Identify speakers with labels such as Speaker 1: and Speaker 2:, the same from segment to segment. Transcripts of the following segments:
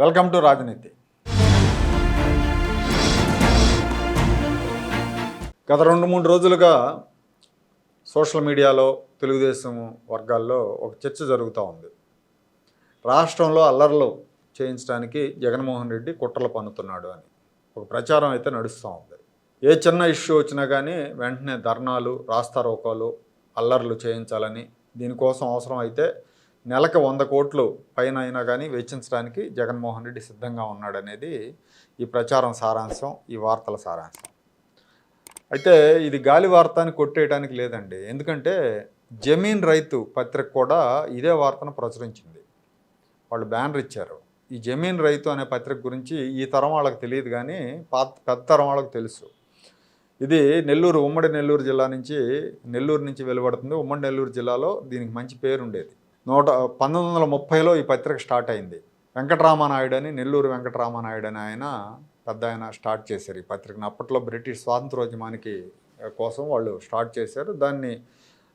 Speaker 1: Welcome to రాజనీతి. గత రెండు మూడు రోజులుగా సోషల్ మీడియాలో తెలుగుదేశం వర్గాల్లో ఒక చర్చ జరుగుతూ ఉంది. రాష్ట్రంలో అల్లర్లు చేయించడానికి జగన్మోహన్ రెడ్డి కుట్రలు పన్నుతున్నాడు అని ఒక ప్రచారం అయితే నడుస్తూ ఉంది. ఏ చిన్న ఇష్యూ వచ్చినా కానీ వెంటనే ధర్నాలు రాస్తారోకాలు అల్లర్లు చేయించాలని దీనికోసం అవసరం అయితే నెలకు వంద కోట్లు పైన అయినా కానీ వెచ్చించడానికి జగన్మోహన్ రెడ్డి సిద్ధంగా ఉన్నాడనేది ఈ ప్రచారం సారాంశం ఈ వార్తల సారాంశం. అయితే ఇది గాలి వార్తని కొట్టేయడానికి లేదండి. ఎందుకంటే జమీన్ రైతు పత్రిక కూడా ఇదే వార్తను ప్రచురించింది. వాళ్ళు బ్యానర్ ఇచ్చారు. ఈ జమీన్ రైతు అనే పత్రిక గురించి ఈ తరం వాళ్ళకి తెలియదు కానీ పాత పెద్ద తరం వాళ్ళకి తెలుసు. ఇది నెల్లూరు ఉమ్మడి నెల్లూరు జిల్లా నుంచి నెల్లూరు నుంచి వెలువడుతుంది. ఉమ్మడి నెల్లూరు జిల్లాలో దీనికి మంచి పేరు ఉండేది. నూట పంతొమ్మిది వందల ముప్పైలో ఈ పత్రిక స్టార్ట్ అయింది. వెంకటరామనాయుడు అని నెల్లూరు వెంకటరామనాయుడు అని ఆయన పెద్ద ఆయన స్టార్ట్ చేశారు ఈ పత్రికను. అప్పట్లో బ్రిటిష్ స్వాతంత్రోద్యమానికి కోసం వాళ్ళు స్టార్ట్ చేశారు. దాన్ని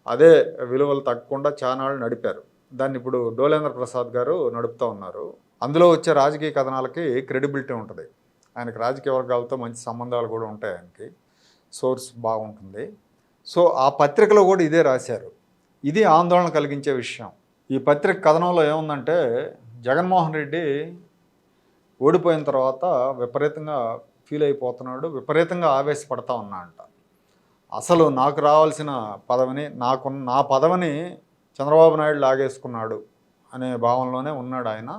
Speaker 1: అదే విలువలు తగ్గకుండా చానాళ్ళు నడిపారు. దాన్ని ఇప్పుడు డోలేంద్ర ప్రసాద్ గారు నడుపుతూ ఉన్నారు. అందులో వచ్చే రాజకీయ కథనాలకి క్రెడిబిలిటీ ఉంటుంది. ఆయనకి రాజకీయ వర్గాలతో మంచి సంబంధాలు కూడా ఉంటాయి ఆయనకి. సోర్స్ బాగుంటుంది. సో ఆ పత్రికలో కూడా ఇదే రాశారు. ఇది ఆందోళన కలిగించే విషయం. ఈ పత్రిక కథనంలో ఏముందంటే జగన్మోహన్ రెడ్డి ఓడిపోయిన తర్వాత విపరీతంగా ఫీల్ అయిపోతున్నాడు విపరీతంగా ఆవేశపడతా ఉన్నా అంట అసలు నాకు రావాల్సిన పదవిని నాకు నా పదవిని చంద్రబాబు నాయుడు లాగేసుకున్నాడు అనే భావనలోనే ఉన్నాడు ఆయన.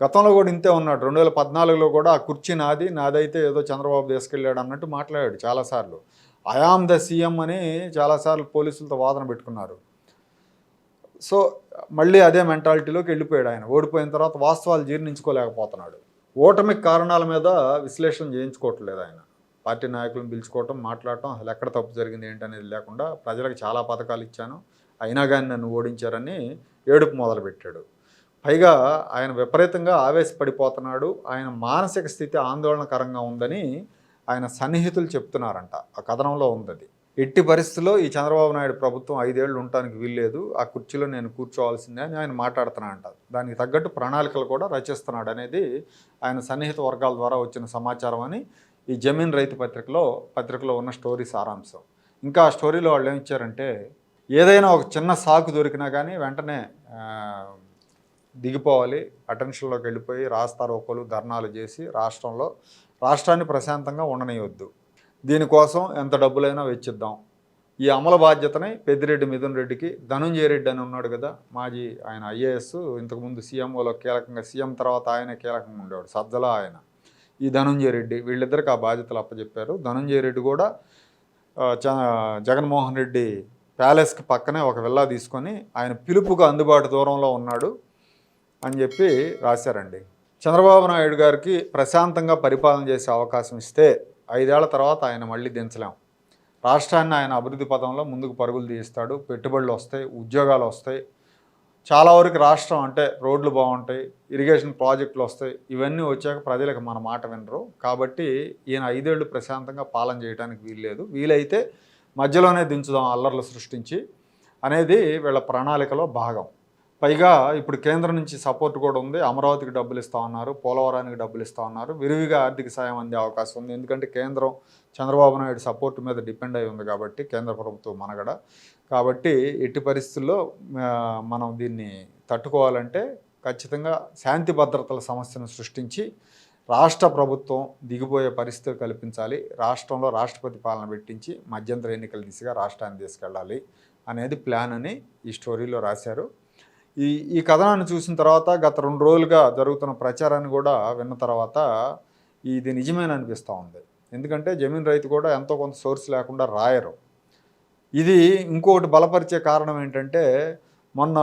Speaker 1: గతంలో కూడా ఇంతే ఉన్నాడు. రెండు వేల పద్నాలుగులో కూడా ఆ కుర్చీ నాది నాదైతే ఏదో చంద్రబాబు తీసుకెళ్ళాడు అన్నట్టు మాట్లాడాడు చాలాసార్లు. ఐఆమ్ ద సీఎం అని చాలాసార్లు పోలీసులతో వాదన పెట్టుకున్నారు. సో మళ్ళీ అదే మెంటాలిటీలోకి వెళ్ళిపోయాడు ఆయన. ఓడిపోయిన తర్వాత వాస్తవాలు జీర్ణించుకోలేకపోతున్నాడు. ఓటమికి కారణాల మీద విశ్లేషణ చేయించుకోవట్లేదు ఆయన. పార్టీ నాయకులను పిలుచుకోవటం మాట్లాడటం అసలు ఎక్కడ తప్పు జరిగింది ఏంటనేది లేకుండా ప్రజలకు చాలా పథకాలు ఇచ్చాను. అయినా కానీ నన్ను ఓడించారని ఏడుపు మొదలుపెట్టాడు. పైగా ఆయన విపరీతంగా ఆవేశపడిపోతున్నాడు. ఆయన మానసిక స్థితి ఆందోళనకరంగా ఉందని ఆయన సన్నిహితులు చెప్తున్నారంట. ఆ కథనంలో ఉంది అది ఎట్టి పరిస్థితుల్లో ఈ చంద్రబాబు నాయుడు ప్రభుత్వం ఐదేళ్ళు ఉండటానికి వీల్లేదు. ఆ కుర్చీలో నేను కూర్చోవాల్సిందే అని ఆయన మాట్లాడుతున్నాడంట దానికి తగ్గట్టు ప్రణాళికలు కూడా రచిస్తున్నాడు అనేది ఆయన సన్నిహిత వర్గాల ద్వారా వచ్చిన సమాచారం అని ఈ జమీన్ రైతు పత్రికలో పత్రికలో ఉన్న స్టోరీ సారాంశం. ఇంకా ఆ స్టోరీలో వాళ్ళు ఏమి ఇచ్చారంటే ఏదైనా ఒక చిన్న సాకు దొరికినా కానీ వెంటనే దిగిపోవాలి. అటెన్షన్లోకి వెళ్ళిపోయి రాస్తారోకోలు ధర్నాలు చేసి రాష్ట్రంలో రాష్ట్రాన్ని ప్రశాంతంగా ఉండనియొద్దు. దీనికోసం ఎంత డబ్బులైనా వెచ్చిద్దాం. ఈ అమల బాధ్యతని పెద్దిరెడ్డి మిథున్ రెడ్డికి ధనుంజయ రెడ్డి అని ఉన్నాడు కదా మాజీ ఆయన ఐఏఎస్ ఇంతకుముందు సీఎంఓలో కీలకంగా సీఎం తర్వాత ఆయన కీలకంగా ఉండేవాడు సజ్జల ఆయన. ఈ ధనుంజయ రెడ్డి వీళ్ళిద్దరికి ఆ బాధ్యతలు అప్పచెప్పారు ధనుంజయ రెడ్డి కూడా చ- జగన్మోహన్ రెడ్డి ప్యాలెస్కి పక్కనే ఒక విల్లా తీసుకొని ఆయన పిలుపుకు అందుబాటు దూరంలో ఉన్నాడు అని చెప్పి రాశారండి. చంద్రబాబు నాయుడు గారికి ప్రశాంతంగా పరిపాలన చేసే అవకాశం ఇస్తే ఐదేళ్ళ తర్వాత ఆయన మళ్ళీ దించలేం. రాష్ట్రాన్ని ఆయన అభివృద్ధి పదంలో ముందుకు పరుగులు తీస్తాడు పెట్టుబడులు వస్తాయి ఉద్యోగాలు వస్తాయి. చాలా వరకు రాష్ట్రం అంటే రోడ్లు బాగుంటాయి ఇరిగేషన్ ప్రాజెక్టులు వస్తాయి. ఇవన్నీ వచ్చాక ప్రజలకు మన మాట వినరు. కాబట్టి ఈయన ఐదేళ్ళు ప్రశాంతంగా పాలన చేయడానికి వీల్లేదు. వీలైతే మధ్యలోనే దించుదాం అల్లర్లు సృష్టించి అనేది వీళ్ళ ప్రణాళికలో భాగం. పైగా ఇప్పుడు కేంద్రం నుంచి సపోర్ట్ కూడా ఉంది. అమరావతికి డబ్బులు ఇస్తా ఉన్నారు. పోలవరానికి డబ్బులు ఇస్తా ఉన్నారు. విరివిగా ఆర్థిక సాయం అందే అవకాశం ఉంది. ఎందుకంటే కేంద్రం చంద్రబాబు నాయుడు సపోర్ట్ మీద డిపెండ్ అయి ఉంది కాబట్టి కేంద్ర ప్రభుత్వం మనగడ. కాబట్టి ఎట్టి పరిస్థితుల్లో మనం దీన్ని తట్టుకోవాలంటే ఖచ్చితంగా శాంతి భద్రతల సమస్యను సృష్టించి రాష్ట్ర ప్రభుత్వం దిగిపోయే పరిస్థితులు కల్పించాలి. రాష్ట్రంలో రాష్ట్రపతి పాలన పెట్టించి మధ్యంతర ఎన్నికల దిశగా రాష్ట్రాన్ని తీసుకెళ్ళాలి అనేది ప్లాన్ అని ఈ స్టోరీలో రాశారు. ఈ ఈ కథనాన్ని చూసిన తర్వాత గత రెండు రోజులుగా జరుగుతున్న ప్రచారాన్ని కూడా విన్న తర్వాత ఇది నిజమేననిపిస్తూ అనిపిస్తూ ఉంది. ఎందుకంటే జమీన్ రైతు కూడా ఎంతో కొంత సోర్స్ లేకుండా రాయరు. ఇది ఇంకొకటి బలపరిచే కారణం ఏంటంటే మొన్న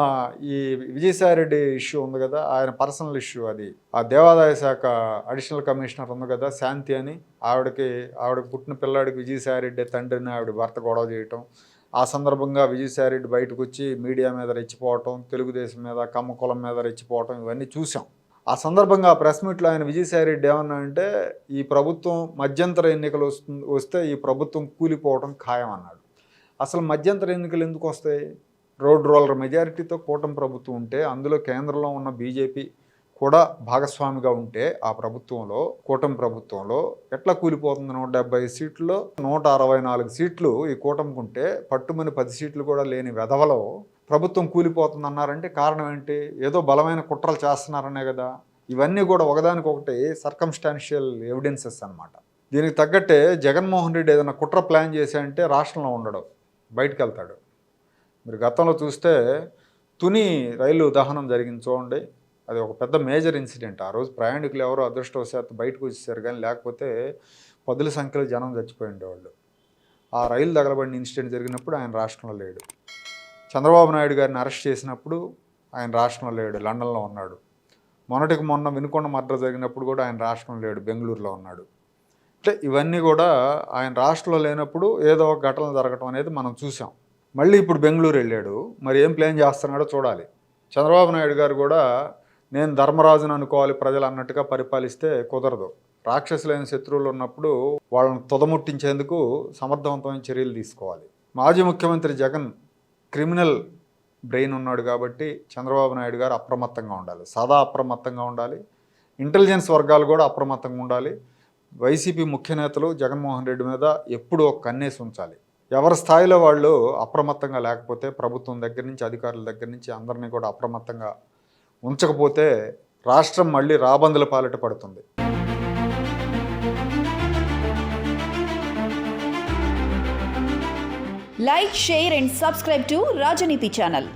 Speaker 1: ఈ విజయసాయిరెడ్డి ఇష్యూ ఉంది కదా ఆయన పర్సనల్ ఇష్యూ అది. ఆ దేవాదాయ శాఖ అడిషనల్ కమిషనర్ ఉంది కదా శాంతి అని ఆవిడకి ఆవిడకి పుట్టిన పిల్లాడికి విజయసాయిరెడ్డి తండ్రిని ఆవిడ భర్త గొడవ చేయటం ఆ సందర్భంగా విజయసాయిరెడ్డి బయటకు వచ్చి మీడియా మీద రెచ్చిపోవటం తెలుగుదేశం మీద కమ్మకులం మీద రెచ్చిపోవటం ఇవన్నీ చూసాం ఆ సందర్భంగా ఆ ప్రెస్ మీట్లో ఆయన విజయసాయిరెడ్డి ఏమన్నాడంటే ఈ ప్రభుత్వం మధ్యంతర ఎన్నికలు వస్తుంది వస్తే ఈ ప్రభుత్వం కూలిపోవటం ఖాయం అన్నాడు. అసలు మధ్యంతర ఎన్నికలు ఎందుకు వస్తాయి? రోడ్ రోలర్ మెజారిటీతో కూటమి ప్రభుత్వం ఉంటే అందులో కేంద్రంలో ఉన్న బీజేపీ కూడా భాగస్వామిగా ఉంటే ఆ ప్రభుత్వంలో కూటమి ప్రభుత్వంలో ఎట్లా కూలిపోతుంది? నూట డెబ్బై సీట్లలో నూట అరవై నాలుగు సీట్లు ఈ కూటమికి ఉంటే పట్టుమని పది సీట్లు కూడా లేని వెధవలో ప్రభుత్వం కూలిపోతుంది అన్నారంటే కారణం ఏంటి? ఏదో బలమైన కుట్రలు చేస్తున్నారనే కదా. ఇవన్నీ కూడా ఒకదానికొకటి సర్కమ్స్టాన్షియల్ ఎవిడెన్సెస్ అన్నమాట. దీనికి తగ్గట్టే జగన్మోహన్ రెడ్డి ఏదైనా కుట్ర ప్లాన్ చేశాయంటే రాష్ట్రంలో ఉండడు. బయటకు వెళ్తాడు. మీరు గతంలో చూస్తే తుని రైలు దహనం జరిగింది చూడండి. అది ఒక పెద్ద మేజర్ ఇన్సిడెంట్. ఆ రోజు ప్రయాణికులు ఎవరో అదృష్టవశాత్తు బయటకు వచ్చేసారు కానీ లేకపోతే పదుల సంఖ్యలో జనం చచ్చిపోయి ఉండేవాళ్ళు. ఆ రైలు తగలబడిన ఇన్సిడెంట్ జరిగినప్పుడు ఆయన రాష్ట్రంలో లేడు. చంద్రబాబు నాయుడు గారిని అరెస్ట్ చేసినప్పుడు ఆయన రాష్ట్రంలో లేడు లండన్లో ఉన్నాడు. మొన్నటికి మొన్న వినుకొండ మర్డర్ జరిగినప్పుడు కూడా ఆయన రాష్ట్రంలో లేడు బెంగళూరులో ఉన్నాడు. అంటే ఇవన్నీ కూడా ఆయన రాష్ట్రంలో లేనప్పుడు ఏదో ఒక ఘటన జరగటం అనేది మనం చూసాం. మళ్ళీ ఇప్పుడు బెంగళూరు వెళ్ళాడు. మరి ఏం ప్లాన్ చేస్తున్నాడో చూడాలి. చంద్రబాబు నాయుడు గారు కూడా నేను ధర్మరాజును అనుకోవాలి ప్రజలు అన్నట్టుగా పరిపాలిస్తే కుదరదు. రాక్షసులైన శత్రువులు ఉన్నప్పుడు వాళ్ళని తుదముట్టించేందుకు సమర్థవంతమైన చర్యలు తీసుకోవాలి. మాజీ ముఖ్యమంత్రి జగన్ క్రిమినల్ బ్రెయిన్ ఉన్నాడు కాబట్టి చంద్రబాబు నాయుడు గారు అప్రమత్తంగా ఉండాలి. సదా అప్రమత్తంగా ఉండాలి. ఇంటెలిజెన్స్ వర్గాలు కూడా అప్రమత్తంగా ఉండాలి. వైసీపీ ముఖ్య నేతలు జగన్మోహన్ రెడ్డి మీద ఎప్పుడూ ఒక కన్నేసి ఉంచాలి. ఎవరి స్థాయిలో వాళ్ళు అప్రమత్తంగా లేకపోతే ప్రభుత్వం దగ్గర నుంచి అధికారుల దగ్గర నుంచి అందరినీ కూడా అప్రమత్తంగా ఉంచకపోతే రాష్ట్రం మళ్ళీ రాబందుల పాలట పడుతుంది.
Speaker 2: Like share and subscribe to Rajaneethi channel